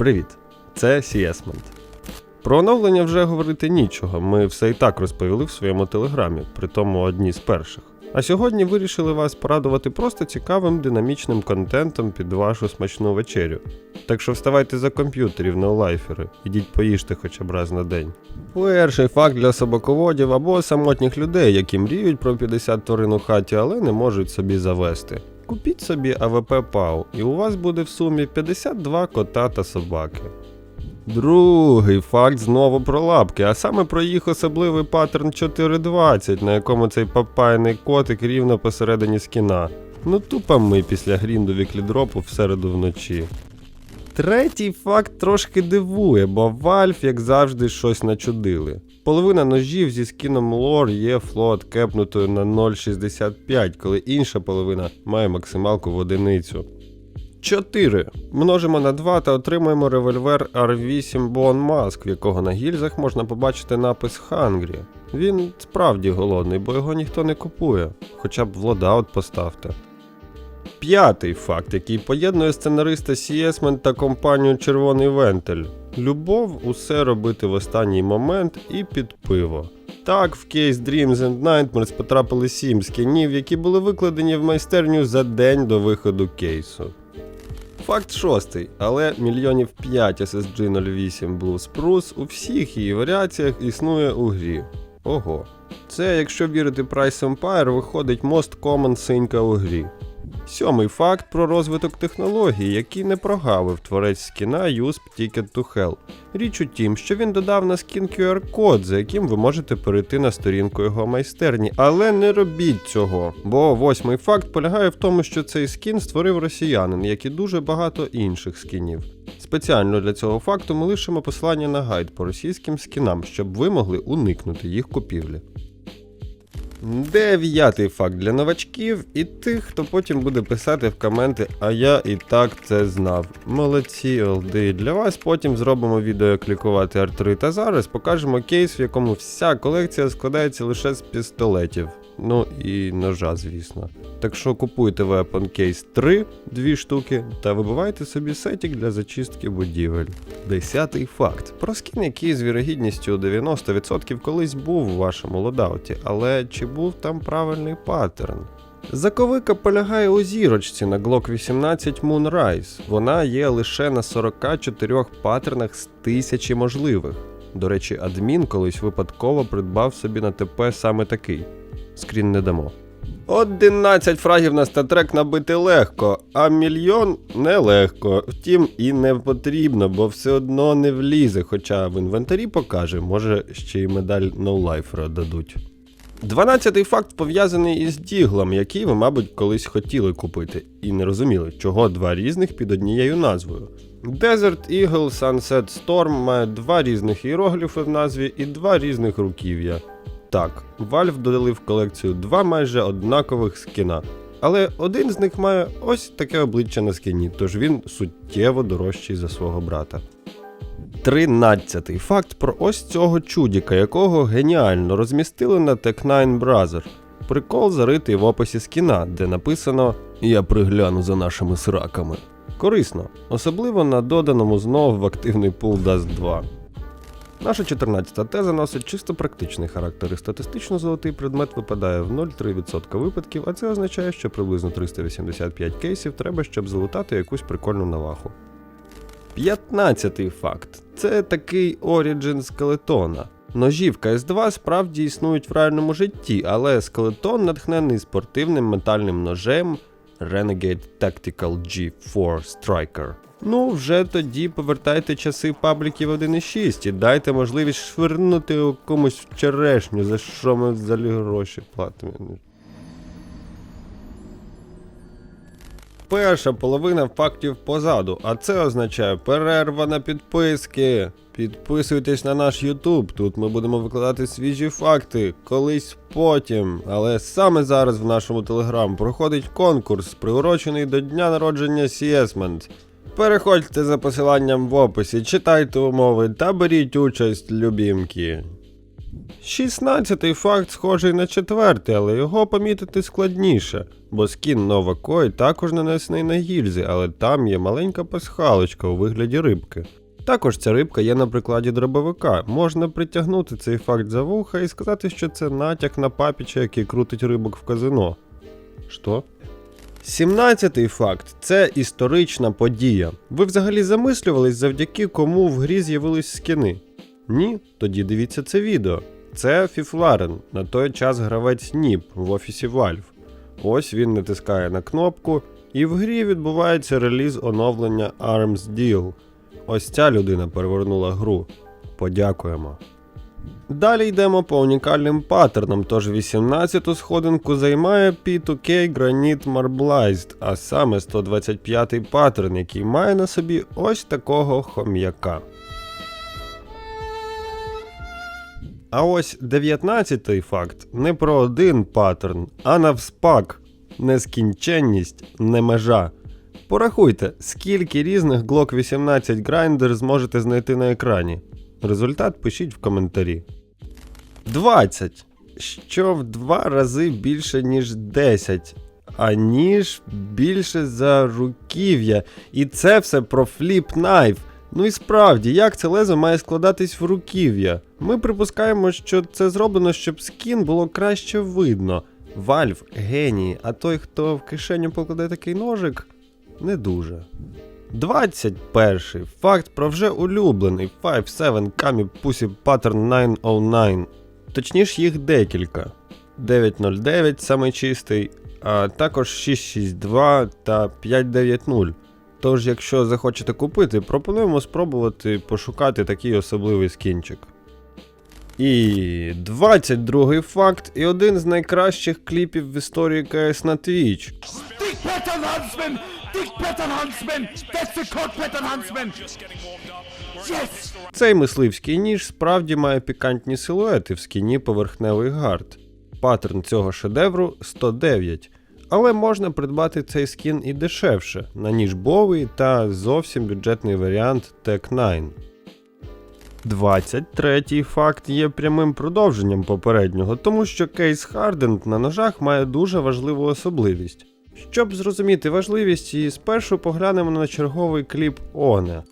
Привіт! Це Сіесмент. Про оновлення вже говорити нічого, ми все і так розповіли в своєму телеграмі, при тому одні з перших. А сьогодні вирішили вас порадувати просто цікавим динамічним контентом під вашу смачну вечерю. Так що вставайте за комп'ютерів, неолайфери, ідіть поїжте хоча б раз на день. Перший факт для собаководів або самотніх людей, які мріють про 50 тварин у хаті, але не можуть собі завести. Купіть собі АВП ПАУ, і у вас буде в сумі 52 кота та собаки. Другий факт знову про лапки, а саме про їх особливий паттерн 420, на якому цей папайний котик рівно посередині скіна. Ну тупо ми після грінду віклідропу в середу вночі. Третій факт трошки дивує, бо Valve, як завжди, щось начудили. Половина ножів зі скіном лор є флот кепнутою на 0,65, коли інша половина має максималку в одиницю. 4. Множимо на 2 та отримуємо револьвер R8 Bone Mask, в якого на гільзах можна побачити напис Hungry. Він справді голодний, бо його ніхто не купує, хоча б в лодаут поставте. П'ятий факт, який поєднує сценариста Сіесмен та компанію Червоний Вентиль. Любов усе робити в останній момент і під пиво. Так, в кейс Dreams and Nightmares потрапили сім скінів, які були викладені в майстерню за день до виходу кейсу. Факт шостий, але мільйонів 5 SSG 08 Blue Spruce у всіх її варіаціях існує у грі. Ого. Це, якщо вірити Price Empire, виходить most common синька у грі. Сьомий факт про розвиток технологій, який не прогавив творець скіна USP Ticket to Hell. Річ у тім, що він додав на скін QR-код, за яким ви можете перейти на сторінку його майстерні, але не робіть цього. Бо восьмий факт полягає в тому, що цей скін створив росіянин, як і дуже багато інших скінів. Спеціально для цього факту ми лишимо посилання на гайд по російським скінам, щоб ви могли уникнути їх купівлі. Дев'ятий факт для новачків і тих, хто потім буде писати в коменти, а я і так це знав. Молодці, олди. Для вас потім зробимо відео, як лікувати артрит, а зараз покажемо кейс, в якому вся колекція складається лише з пістолетів. Ну і ножа, звісно. Так що купуйте Weapon Case 3, дві штуки, та вибивайте собі сетік для зачистки будівель. Десятий факт. Про скін, який з вірогідністю 90% колись був у вашому лодауті, але чи був там правильний паттерн? Заковика полягає у зірочці на Glock 18 Moonrise. Вона є лише на 44 паттернах з тисячі можливих. До речі, адмін колись випадково придбав собі на ТП саме такий. Скрін не дамо. 11 фрагів на статрек набити легко, а мільйон нелегко. Втім, і не потрібно, бо все одно не влізе, хоча в інвентарі покаже, може ще й медаль ноулайфера дадуть. Дванадцятий факт пов'язаний із діглом, який ви, мабуть, колись хотіли купити, і не розуміли, чого два різних під однією назвою. Desert Eagle Sunset Storm має два різних іерогліфи в назві і два різних руків'я. Так, Valve додали в колекцію два майже однакових скіна. Але один з них має ось таке обличчя на скіні, тож він суттєво дорожчий за свого брата. Тринадцятий факт про ось цього чудіка, якого геніально розмістили на Tech9 Brother. Прикол заритий в описі скіна, де написано Я пригляну за нашими сраками. Корисно, особливо на доданому знов в активний пул Dust 2. Наша 14-та теза носить чисто практичний характер статистично золотий предмет випадає в 0,3% випадків, а це означає, що приблизно 385 кейсів треба, щоб залутати якусь прикольну наваху. 15-й факт це такий оріджин скелетона. Ножі в КС2 справді існують в реальному житті, але скелетон натхнений спортивним метальним ножем Renegade Tactical G4 Striker. Ну, вже тоді повертайте часи пабліків 1.6 і дайте можливість швирнути комусь в черешню, за що ми взагалі гроші платимо. Перша половина фактів позаду, а це означає перерва на підписки. Підписуйтесь на наш YouTube, тут ми будемо викладати свіжі факти, колись потім. Але саме зараз в нашому телеграм проходить конкурс, приурочений до дня народження Сіесмент. Переходьте за посиланням в описі, читайте умови та беріть участь, любімки. Шістнадцятий факт схожий на четвертий, але його помітити складніше, бо скін Нова Кой також нанесений на гільзи, але там є маленька пасхалочка у вигляді рибки. Також ця рибка є на прикладі дробовика. Можна притягнути цей факт за вуха і сказати, що це натяк на папіча, який крутить рибок в казино. Що? Сімнадцятий факт це історична подія. Ви взагалі замислювались, завдяки кому в грі з'явились скини? Ні? Тоді дивіться це відео. Це Фіфларен, на той час гравець Ніп в офісі Valve. Ось він натискає на кнопку, і в грі відбувається реліз оновлення Arms Deal. Ось ця людина перевернула гру. Подякуємо. Далі йдемо по унікальним паттернам, тож 18-ту сходинку займає P2K Granite Marbleized, а саме 125-й паттерн, який має на собі ось такого хом'яка. А ось 19-й факт не про один паттерн, а навспак. Нескінченність, не межа. Порахуйте, скільки різних Glock 18 Grinder зможете знайти на екрані. Результат пишіть в коментарі. 20. Що в два рази більше, ніж 10. А ніж більше за руків'я. І це все про фліп найф. Ну і справді, як це лезо має складатись в руків'я? Ми припускаємо, що це зроблено, щоб скін було краще видно. Вальв генії, а той, хто в кишеню покладе такий ножик, не дуже. 21. Факт про вже улюблений 5-7 Kami Pussy Pattern 909. Точніше, їх декілька. 909 самий чистий, а також 662 та 590. Тож, якщо захочете купити, пропонуємо спробувати пошукати такий особливий скінчик. І 22 факт, і один з найкращих кліпів в історії КС на Huntsman! Yes! Цей мисливський ніж справді має пікантні силуети в скіні поверхневий гард. Паттерн цього шедевру 109, але можна придбати цей скін і дешевше на ніж Bowie та зовсім бюджетний варіант Tech 9. 23 факт є прямим продовженням попереднього, тому що кейс Hardened на ножах має дуже важливу особливість. Щоб зрозуміти важливість, її спершу поглянемо на черговий кліп Оне.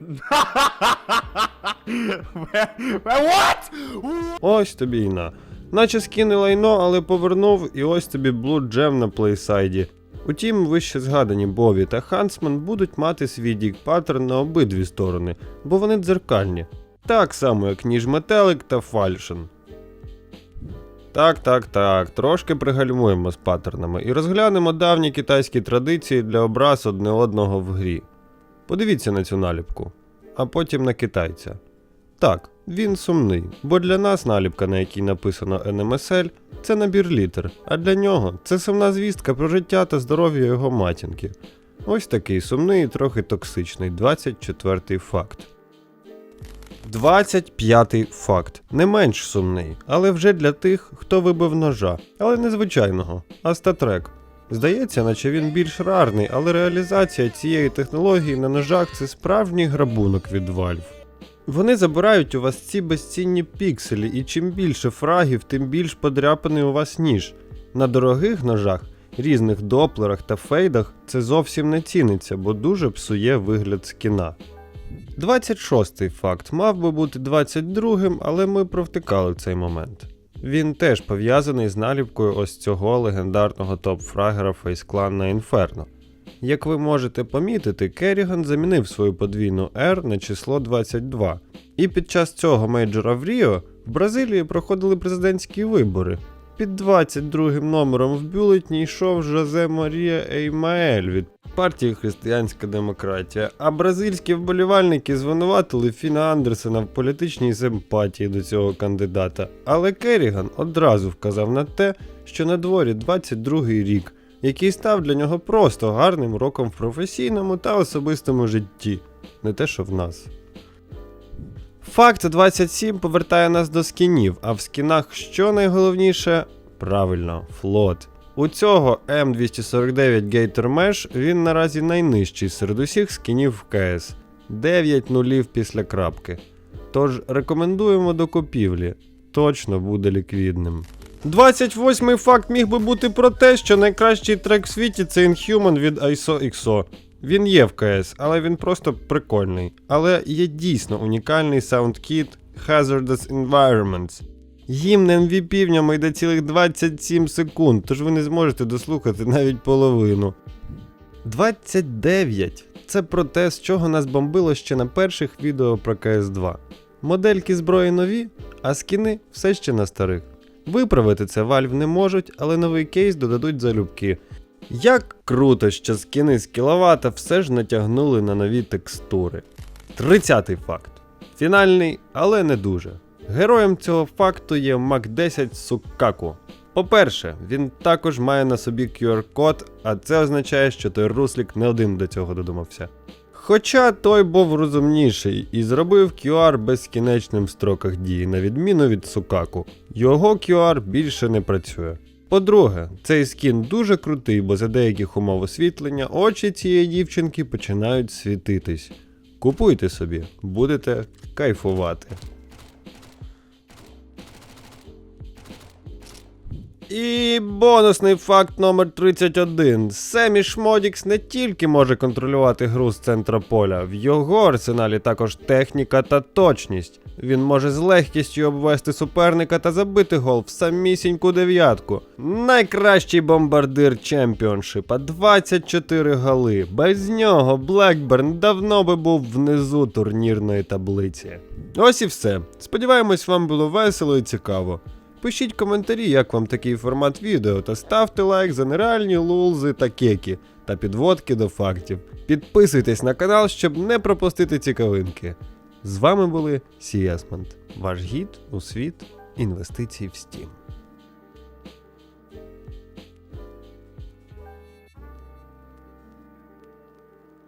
Ось тобі й на. Наче скине лайно, але повернув, і ось тобі Blue Gem на плейсайді. Утім, вище згадані Бові та Хансман будуть мати свій дік паттерн на обидві сторони, бо вони дзеркальні. Так само, як ніж метелик та фальшен. Так, так, так, трошки пригальмуємо з паттернами і розглянемо давні китайські традиції для образ одне одного в грі. Подивіться на цю наліпку, а потім на китайця. Так, він сумний, бо для нас наліпка, на якій написано NMSL, це набір літер, а для нього це сумна звістка про життя та здоров'я його матінки. Ось такий сумний і трохи токсичний 24-й факт. 25-й факт. Не менш сумний, але вже для тих, хто вибив ножа, але не звичайного, а статрек. Здається, наче він більш рарний, але реалізація цієї технології на ножах це справжній грабунок від Valve. Вони забирають у вас ці безцінні пікселі, і чим більше фрагів, тим більш подряпаний у вас ніж. На дорогих ножах, різних доплерах та фейдах це зовсім не ціниться, бо дуже псує вигляд скіна. 26-й факт мав би бути 22-м, але ми провтикали цей момент. Він теж пов'язаний з наліпкою ось цього легендарного топ-фрагера Clan на Inferno. Як ви можете помітити, Керріган замінив свою подвійну R на число 22. І під час цього мейджора в Ріо в Бразилії проходили президентські вибори. Під 22 номером в бюлетні йшов Жозе Марія Еймаель від партії Християнська Демократія, а бразильські вболівальники звинуватили Фіна Андерсена в політичній симпатії до цього кандидата. Але Керріган одразу вказав на те, що на дворі 22-й рік, який став для нього просто гарним роком в професійному та особистому житті, не те, що в нас. Факт 27 повертає нас до скінів, а в скінах що найголовніше? Правильно, флот. У цього М249 Gator Mesh він наразі найнижчий серед усіх скінів в КС. 9 нулів після крапки. Тож рекомендуємо до купівлі. Точно буде ліквідним. 28-й факт міг би бути про те, що найкращий трек в світі це Inhuman від ISO XO. Він є в КС, але він просто прикольний. Але є дійсно унікальний SoundKit Hazardous Environments. Гімн MVP в ньому йде цілих 27 секунд, тож ви не зможете дослухати навіть половину. 29. Це про те, з чого нас бомбило ще на перших відео про КС2. Модельки зброї нові, а скіни все ще на старих. Виправити це Valve не можуть, але новий кейс додадуть залюбки. Як круто, що скіни з кіловата все ж натягнули на нові текстури. 30 факт. Фінальний, але не дуже. Героєм цього факту є Мак 10 Сукаку. По-перше, він також має на собі QR-код, а це означає, що той руслік не один до цього додумався. Хоча той був розумніший і зробив QR безкінечним в строках дії, на відміну від Сукаку. Його QR більше не працює. По-друге, цей скін дуже крутий, бо за деяких умов освітлення очі цієї дівчинки починають світитись. Купуйте собі, будете кайфувати. І бонусний факт номер 31. Семі Шмодікс не тільки може контролювати гру з центра поля, в його арсеналі також техніка та точність. Він може з легкістю обвести суперника та забити гол в самісіньку дев'ятку. Найкращий бомбардир чемпіоншипа 24 голи. Без нього Блекберн давно би був внизу турнірної таблиці. Ось і все. Сподіваємось, вам було весело і цікаво. Пишіть коментарі, як вам такий формат відео, та ставте лайк за нереальні лулзи та кеки та підводки до фактів. Підписуйтесь на канал, щоб не пропустити цікавинки. З вами були Сіясмент, ваш гід у світ інвестицій в Steam.